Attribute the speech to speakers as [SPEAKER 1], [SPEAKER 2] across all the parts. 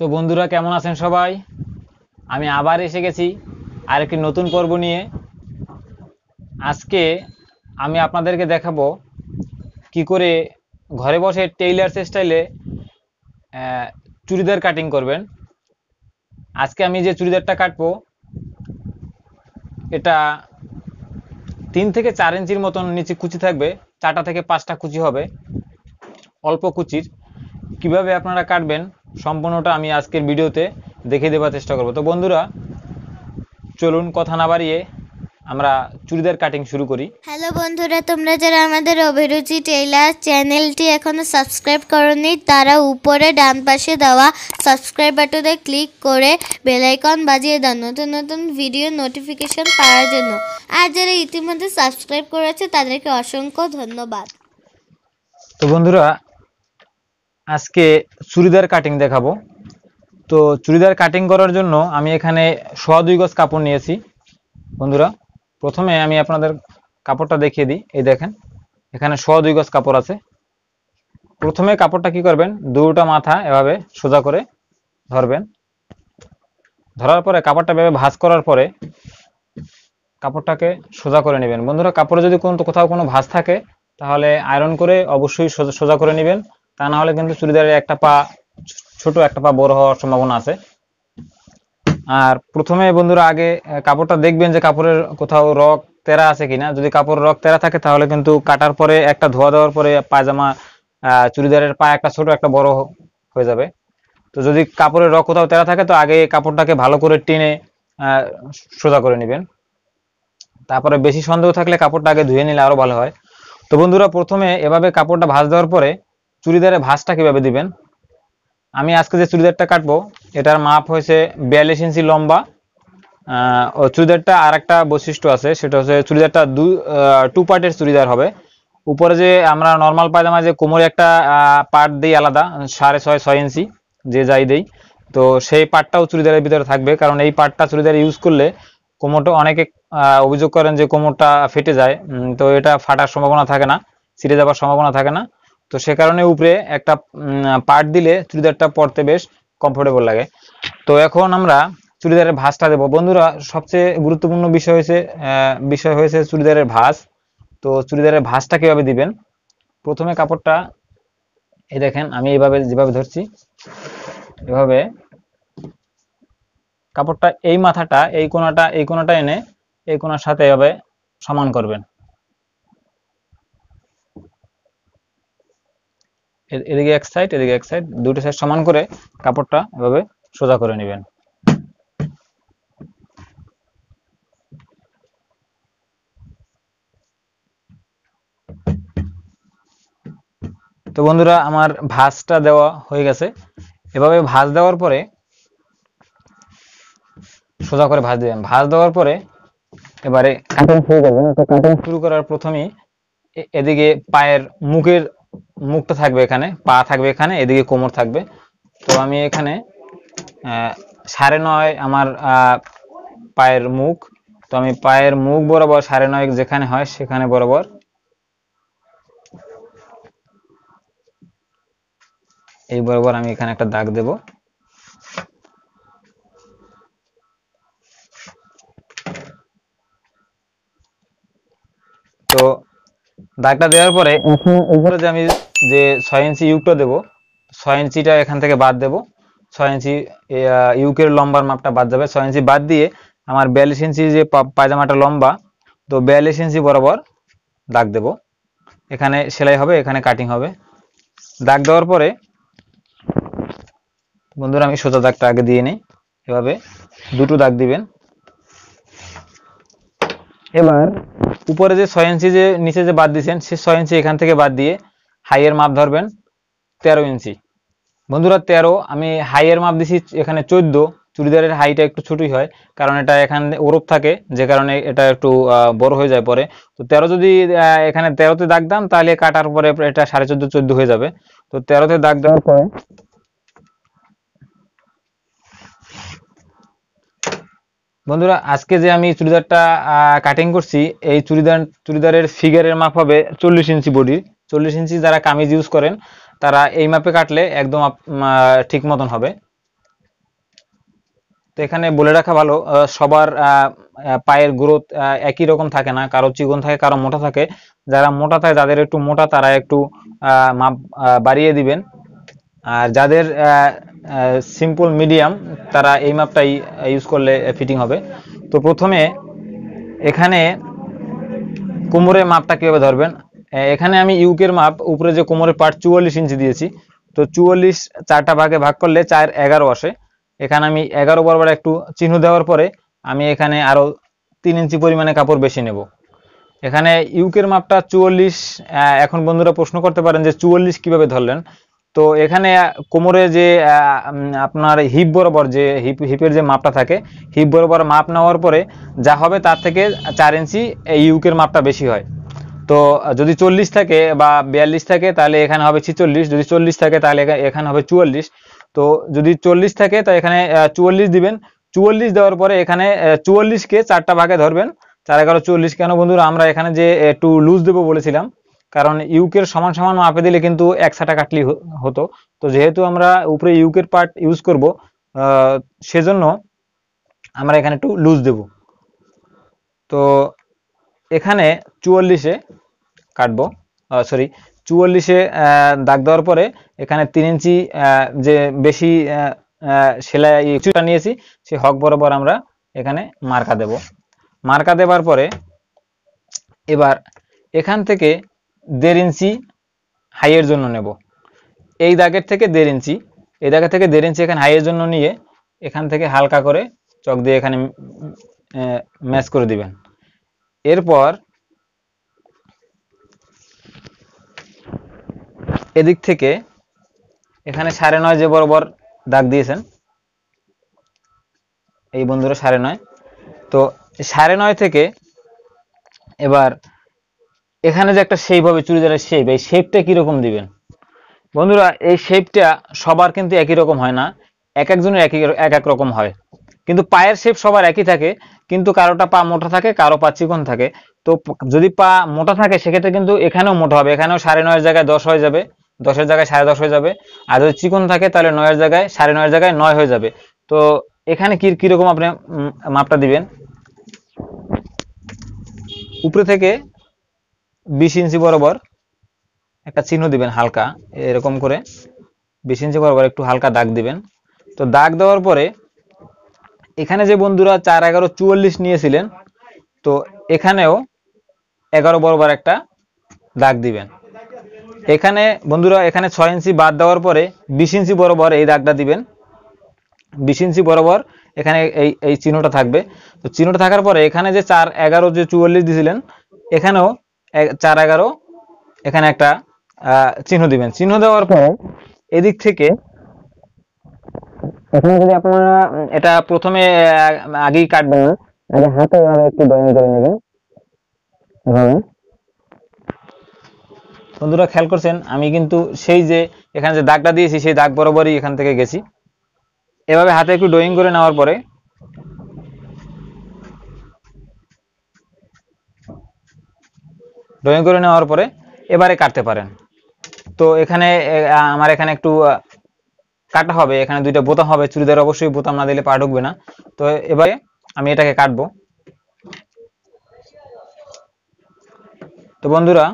[SPEAKER 1] তো বন্ধুরা, কেমন আছেন সবাই? আমি আবার এসে গেছি আরেকটি নতুন পর্ব নিয়ে। আজকে আমি আপনাদেরকে দেখাবো কি করে ঘরে বসে টেইলার্স স্টাইলে চুড়িদার কাটিং করবেন। আজকে আমি যে চুড়িদারটা কাটবো, এটা তিন থেকে চার ইঞ্চির মতন নিচে কুচি থাকবে, চারটা থেকে পাঁচটা কুচি হবে, অল্প কুচির। কীভাবে আপনারা কাটবেন সম্পূর্ণটা আমি আজকের ভিডিওতে দেখিয়ে দেওয়ার চেষ্টা করব। তো বন্ধুরা চলুন কথা না বাড়িয়ে আমরা চুড়িদার কাটিং শুরু করি।
[SPEAKER 2] হ্যালো বন্ধুরা তোমরা যারা আমাদের অভিরুচি টেইলার চ্যানেলটি এখনও সাবস্ক্রাইব করনি তারা উপরে ডান পাশে দেওয়া সাবস্ক্রাইব বাটনে ক্লিক করে বেল আইকন বাজিয়ে দাও নতুন নতুন ভিডিও নোটিফিকেশন পাওয়ার জন্য। আর যারা ইতিমধ্যে সাবস্ক্রাইব করেছে তাদেরকে অসংখ্য ধন্যবাদ।
[SPEAKER 1] তো বন্ধুরা আজকে চুড়িদার কাটিং দেখাবো। তো চুড়িদার কাটিং করার জন্য আমি এখানে সোয়া দুই গজ কাপড় নিয়েছি। বন্ধুরা, প্রথমে আমি আপনাদের কাপড়টা দেখিয়ে দিই। এই দেখেন, এখানে সোয়া দুই গজ কাপড় আছে। প্রথমে কাপড়টা কি করবেন? দুটা মাথা এভাবে সোজা করে ধরবেন। ধরার পরে কাপড়টা এভাবে ভাঁজ করার পরে কাপড়টাকে সোজা করে নেবেন। বন্ধুরা, কাপড়ে যদি কোনো কোথাও কোনো ভাঁজ থাকে, তাহলে আয়রন করে অবশ্যই সোজা করে নেবেন। তা না হলে কিন্তু চুড়িদারের একটা পা ছোট একটা পা বড় হওয়ার সম্ভাবনা আছে। আর প্রথমে বন্ধুরা আগে কাপড়টা দেখবেন যে কাপড়ের কোথাও রক তেরা আছে কিনা। যদি কাপড় রক তেরা থাকে তাহলে কিন্তু কাটার পরে একটা ধোয়া দেওয়ার পরে পায়জামা চুড়িদারের পা একটা ছোট, একটা বড় হয়ে যাবে। তো যদি কাপড়ের রক কোথাও তেরা থাকে তো আগে কাপড়টাকে ভালো করে টেনে সোজা করে নেবেন। তারপরে বেশি সন্দেহ থাকলে কাপড়টা আগে ধুয়ে নিলে আরও ভালো হয়। তো বন্ধুরা প্রথমে এভাবে কাপড়টা ভাঁজ দেওয়ার পরে চুড়িদারে ভাঁজটা কীভাবে দিবেন? আমি আজকে যে চুড়িদারটা কাটবো, এটার মাপ হয়েছে বিয়াল্লিশ ইঞ্চি লম্বা। ও চুড়িদারটা আর একটা বৈশিষ্ট্য আছে, সেটা হচ্ছে চুড়িদারটা দু টু পার্টের চুড়িদার হবে। উপরে যে আমরা নর্মাল পায়জামা যে কোমরে একটা পার্ট দিই আলাদা, সাড়ে ছয় ছয় ইঞ্চি, যে যাই দেই, তো সেই পার্টটাও চুড়িদারের ভিতরে থাকবে, কারণ এই পার্টটা চুড়িদার ইউজ করলে কোমরটা অনেকে অভিযোগ করেন যে কোমরটা ফেটে যায় তো এটা ফাটার সম্ভাবনা থাকে না, ছিঁড়ে যাওয়ার সম্ভাবনা থাকে না। তো সে কারণে উপরে একটা পার্ট দিলে চুড়িদারটা পরতে বেশ কমফোর্টেবল লাগে। তো এখন আমরা চুড়িদারের ভাঁজটা দেবো। বন্ধুরা, সবচেয়ে গুরুত্বপূর্ণ বিষয় হয়েছে বিষয় হয়েছে চুড়িদারের ভাঁজ। তো চুড়িদারের ভাঁজটা কীভাবে দিবেন? প্রথমে কাপড়টা, এই দেখেন, আমি এইভাবে, যেভাবে ধরছি, এভাবে কাপড়টা এই মাথাটা, এই কোণাটা এই কোণাটা এনে এই কোনার সাথে এভাবে সমান করবেন। এদিকে এক সাইড এদিকে এক সাইড দুটো সাইড সমান করে কাপড়টা এভাবে সোজা করে নেবেন। তো বন্ধুরা আমার ভাঁজটা দেওয়া হয়ে গেছে। এভাবে ভাঁজ দেওয়ার পরে সোজা করে ভাঁজ দেবেন। ভাঁজ দেওয়ার পরে এবারে কাটিং শুরু করবেন তো কাটিং শুরু করার প্রথমেই এদিকে পায়ের মুখের মুখটা থাকবে এখানে, পা থাকবে এখানে, এদিকে কোমর থাকবে। তো আমি এখানে সাড়ে নয় আমার পায়ের মুখ। তো আমি পায়ের মুখ বরাবর সাড়ে নয় যেখানে হয় সেখানে বরাবর। এই বরাবর আমি এখানে একটা দাগ দেব। তো দাগটা দেওয়ার পরে এখন উপরে যে আমি যে ছয় ইঞ্চি ইউকটা দেবো ছয় ইঞ্চিটা এখান থেকে বাদ দেবো ছয় ইঞ্চি ইউকের লম্বার মাপটা বাদ যাবে ছয় ইঞ্চি বাদ দিয়ে আমার বিয়াল্লিশ ইঞ্চি যে পায়জামাটা লম্বা তো বিয়াল্লিশ ইঞ্চি বরাবর দাগ দেব। এখানে সেলাই হবে এখানে কাটিং হবে। দাগ দেওয়ার পরে বন্ধুরা আমি সোজা দাগটা আগে দিয়ে নিই। এভাবে দুটো দাগ দিবেন। এবার উপরে যে ছয় ইঞ্চি যে নিচে যে বাদ দিয়েছেন, সে ছয় ইঞ্চি এখান থেকে বাদ দিয়ে হাইয়ের মাপ ধরবেন, তেরো ইঞ্চি। বন্ধুরা, তেরো, আমি হাইয়ের মাপ দিছি এখানে চোদ্দ, চুড়িদারের হাইটা একটু ছোটই হয়, কারণ এটা এখানে ওরপ থাকে, যে কারণে এটা একটু বড় হয়ে যায় পরে। তো তেরো যদি এখানে তেরোতে দাগ দাম তাহলে কাটার পরে এটা সাড়ে চোদ্দ চোদ্দ হয়ে যাবে। তো তেরোতে দাগ দেওয়ার পরে বন্ধুরা, আজকে যে আমি চুড়িদারটা কাটিং করছি, এই চুড়িদার, চুড়িদারের ফিগারের মাপ হবে চল্লিশ ইঞ্চি বডি চল্লিশ ইঞ্চি যারা কামিজ ইউজ করেন, তারা এই মাপে কাটলে একদম ঠিক মতন হবে। তো এখানে বলে রাখা ভালো সবার পায়ের গ্রোথ একই রকম থাকে না, কারও চিকন থাকে, কারও মোটা থাকে। যারা মোটা থাকে, যাদের একটু মোটা, তারা একটু মাপ বাড়িয়ে দিবেন। আর যাদের সিম্পল মিডিয়াম তারা এই মাপটাই ইউজ করলে ফিটিং হবে। তো প্রথমে এখানে কোমরের মাপটা কীভাবে ধরবেন? এখানে আমি ইউকের মাপ উপরে যে কোমরের পার্ট চুয়াল্লিশ ইঞ্চি দিয়েছি। তো চুয়াল্লিশ চারটা ভাগে ভাগ করলে চার এগারো আসে। এখানে আমি এগারো বরাবর একটু চিহ্ন দেওয়ার পরে আমি এখানে আরও তিন ইঞ্চি পরিমাণে কাপড় বেশি নেব। এখানে ইউকের মাপটা চুয়াল্লিশ এখন বন্ধুরা প্রশ্ন করতে পারেন যে চুয়াল্লিশ কীভাবে ধরলেন? তো এখানে কোমরে যে আপনার হিপ বরাবর যে হিপ হিপের যে মাপটা থাকে হিপ বরাবর মাপ নেওয়ার পরে যা হবে তার থেকে চার ইঞ্চি ইউকের মাপটা বেশি হয়। তো যদি চল্লিশ থাকে বা বিয়াল্লিশ থাকে, তাহলে এখানে হবে ছিচল্লিশ। যদি চল্লিশ থাকে, তাহলে এখানে হবে চুয়াল্লিশ। তো, যদি চল্লিশ থাকে, তো এখানে চুয়াল্লিশ দিবেন। চুয়াল্লিশ দেওয়ার পরে এখানে চুয়াল্লিশকে চারটা ভাগে ধরবেন। চার এগারো চুয়াল্লিশ কেন বন্ধুরা? আমরা এখানে যে, একটু লুজ দেবো বলেছিলাম। কারণ ইউকের সমান সমান মাপে দিলে কিন্তু এক ছাটা কাটলি হতো। তো যেহেতু আমরা উপরে ইউকের পার্ট ইউজ করব সেজন্য আমরা এখানে একটু লুজ দেব। তো এখানে চুয়াল্লিশে কাটবো সরি চুয়াল্লিশে দাগ দেওয়ার পরে এখানে তিন ইঞ্চি যে বেশি সেলাই কিছুটা নিয়েছি সেই হক বরাবর আমরা এখানে মার্কা দেব। মার্কা দেবার পরে এবার এখান থেকে দেড় ইঞ্চি হাইয়ের জন্য নেব। এই দাগের থেকে দেড় ইঞ্চি, এই দাগের থেকে দেড় ইঞ্চি এখানে হাইয়ের জন্য নিয়ে এখান থেকে হালকা করে চক দিয়ে এখানে ম্যাচ করে দিবেন। এরপর এদিক থেকে এখানে সাড়ে নয় যে বরাবর দাগ দিয়েছেন, এই বন্ধুরা সাড়ে নয়। তো সাড়ে নয় থেকে এবার এখানে যে একটা শেপ হবে, চুড়িদারের শেপ এই শেপটা কীরকম দিবেন? বন্ধুরা, এই শেপটা সবার কিন্তু একই রকম হয় না। এক একজনের একই এক এক রকম হয়। কিন্তু পায়ের শেপ সবার একই থাকে, কিন্তু কারোটা পা মোটা থাকে, কারও পা চিকন থাকে। তো যদি পা মোটা থাকে, সেক্ষেত্রে কিন্তু এখানেও মোটা হবে। এখানেও সাড়ে নয়ের জায়গায় দশ হয়ে যাবে। দশের জায়গায় সাড়ে দশ হয়ে যাবে। আর যদি চিকন থাকে, তাহলে নয়ের জায়গায় সাড়ে নয়ের জায়গায় নয় হয়ে যাবে। তো এখানে কি কীরকম আপনি মাপটা দিবেন? উপরে থেকে বিশ ইঞ্চি বরাবর একটা চিহ্ন দিবেন হালকা, এরকম করে। বিশ ইঞ্চি বরাবর একটু হালকা দাগ দিবেন। তো দাগ দেওয়ার পরে এখানে যে বন্ধুরা চার এগারো চুয়াল্লিশ নিয়েছিলেন, তো এখানেও এগারো বরাবর একটা দাগ দিবেন। এখানে বন্ধুরা, এখানে ছয় ইঞ্চি বাদ দেওয়ার পরে বিশ ইঞ্চি বরাবর এই দাগটা দিবেন। বিশ ইঞ্চি বরাবর এখানে এই এই চিহ্নটা থাকবে। তো চিহ্নটা থাকার পরে এখানে যে চার এগারো যে চুয়াল্লিশ দিয়েছিলেন এখানেও চার এগারো এখানে একটা চিহ্ন দিবেন। চিহ্ন দেওয়ার পরে এদিক থেকে এখানে যদি আপনারা এটা প্রথমে আগেই কাটবেন আগে হাতে এভাবে একটু ড্রয়িং করে নেবেন। এভাবে। বন্ধুরা খেয়াল করছেন? আমি কিন্তু সেই যে এখানে যে দাগটা দিয়েছি সেই দাগ বরাবরই এখান থেকে গেছি। এভাবে হাতে একটু ড্রয়িং করে নেওয়ার পরে ড্রয়িং করে নেওয়ার পরে এবারে কাটতে পারেন। তো এখানে আমার এখানে একটু কাটা হবে। এখানে দুইটা বোতাম হবে। চুড়িদার অবশ্যই বোতাম না দিলে পা ঢুকবে না। তো এবারে আমি এটাকে কাটবো। তো বন্ধুরা,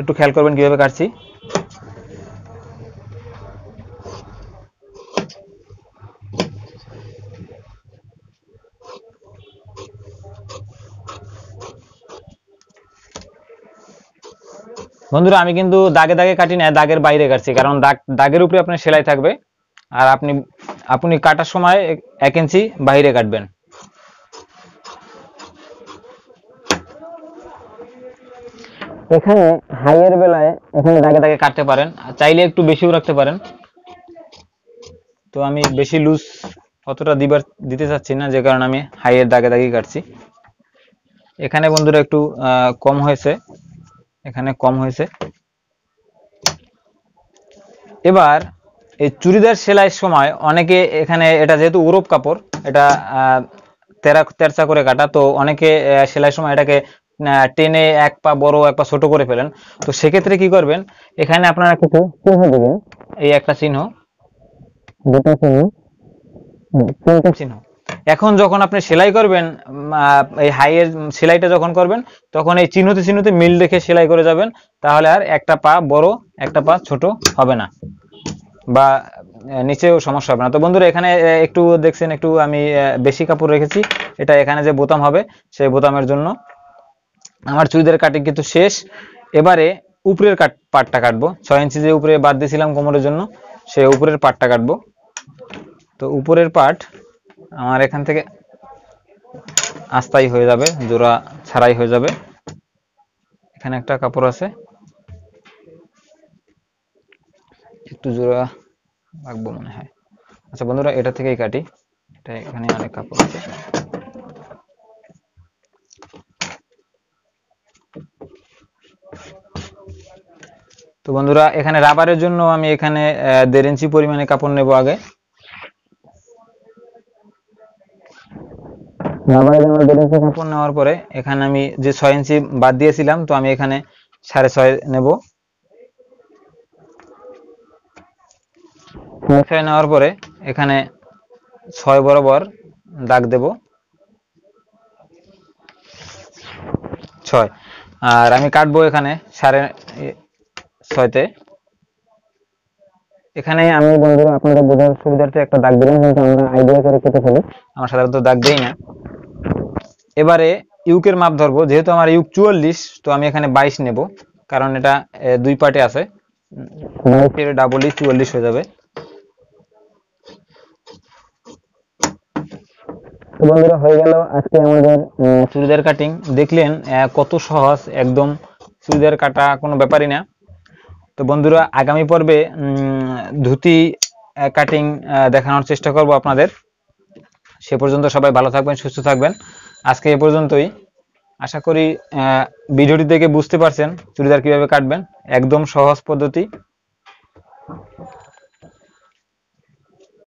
[SPEAKER 1] একটু খেয়াল করবেন কীভাবে কাটছি। বন্ধুরা, আমি কিন্তু দাগে দাগে কাটি না, দাগের বাইরে কাটছি, কারণ দাগ, দাগের উপরে আপনার সেলাই থাকবে। আর আপনি আপনি কাটার সময় এক- ইঞ্চি বাইরে কাটবেন। এখানে হাইয়ের বেলায় এখানে দাগে দাগে কাটতে পারেন চাইলে একটু বেশিও রাখতে পারেন। তো আমি বেশি লুজ অতটা দিবার, দিতে চাচ্ছি না, যে কারণে আমি হাইয়ের দাগে দাগে কাটছি। এখানে বন্ধুরা একটু কম হয়েছে। এখানে কম হয়েছে। এবার এই চুড়িদার সেলাইয়ের সময় অনেকে এখানে এটা যেহেতু ওরপ কাপড় এটা তেরা তেরচা করে কাটা তো অনেকে সেলাইয়ের সময় এটাকে আহ, টেনে এক পা বড় এক পা ছোট করে ফেলেন। তো সেক্ষেত্রে কি করবেন এখানে আপনারা কিছু চিহ্ন দেবেন। এই একটা চিহ্ন। দুটো চিহ্ন। তিনটা চিহ্ন। এখন যখন আপনি সেলাই করবেন এই হাইয়ের সেলাইটা যখন করবেন, তখন এই চিহ্নতে চিহ্নতে মিল রেখে সেলাই করে যাবেন, তাহলে আর একটা পা বড়, একটা পা ছোট হবে না বা নিচেও সমস্যা হবে না। তো বন্ধুরা, এখানে একটু দেখছেন, একটু আমি বেশি কাপড় রেখেছি। এটা এখানে যে বোতাম হবে, সেই বোতামের জন্য। আমার চুড়িদার কাটিং কিন্তু শেষ। এবারে উপরের কাট, পাটটা কাটবো। ছয় ইঞ্চি যে উপরে বাদ দিয়েছিলাম কোমরের জন্য, সেই উপরের পাটটা কাটবো। তো উপরের পাট আমার এখান থেকে আস্তাই হয়ে যাবে, জোড়া ছাড়াই হয়ে যাবে। এখানে একটা কাপড় আছে। একটু জোড়া রাখব মনে হয়। আচ্ছা বন্ধুরা, এটা থেকেই কাটি। এটা এখানে অনেক কাপড় আছে। তো বন্ধুরা, এখানে রাবারের জন্য আমি এখানে দেড় ইঞ্চি পরিমাণে কাপড় নেব আগে। কাপড় নেওয়ার পরে এখানে আমি যে ছয় ইঞ্চি বাদ দিয়েছিলাম, তো আমি এখানে সাড়ে ছয় নেব। ছয় নেওয়ার পরে এখানে ছয় বরাবর দাগ দেব। ছয়। আর আমি কাটবো এখানে সাড়ে ছয়তে। এখানে আমি বন্ধুরা, আপনাদের বোঝার সুবিধার্থে একটা দাগ দিলাম, কিন্তু আমরা আইডিয়া করে কেটে সাধারণত দাগ দেই না। এবারে ইউকের মাপ ধরবো যেহেতু আমার ইউক চুয়াল্লিশ তো আমি এখানে বাইশ নেব কারণ এটা দুই পার্টে আছে। বাইশের ডাবলই চুয়াল্লিশ হয়ে যাবে। বন্ধুরা হয়ে গেল আজকে আমাদের চুড়িদার কাটিং দেখলেন আহ, কত সহজ একদম চুড়িদার কাটা কোনো ব্যাপারই না। তো বন্ধুরা আগামী পর্বে উম, ধুতি কাটিং দেখানোর চেষ্টা করব আপনাদের। সে পর্যন্ত সবাই ভালো থাকবেন, সুস্থ থাকবেন। আজকে এ পর্যন্তই। আশা করি ভিডিওটি দেখে বুঝতে পারছেন চুড়িদার কীভাবে কাটবেন। একদম সহজ পদ্ধতি।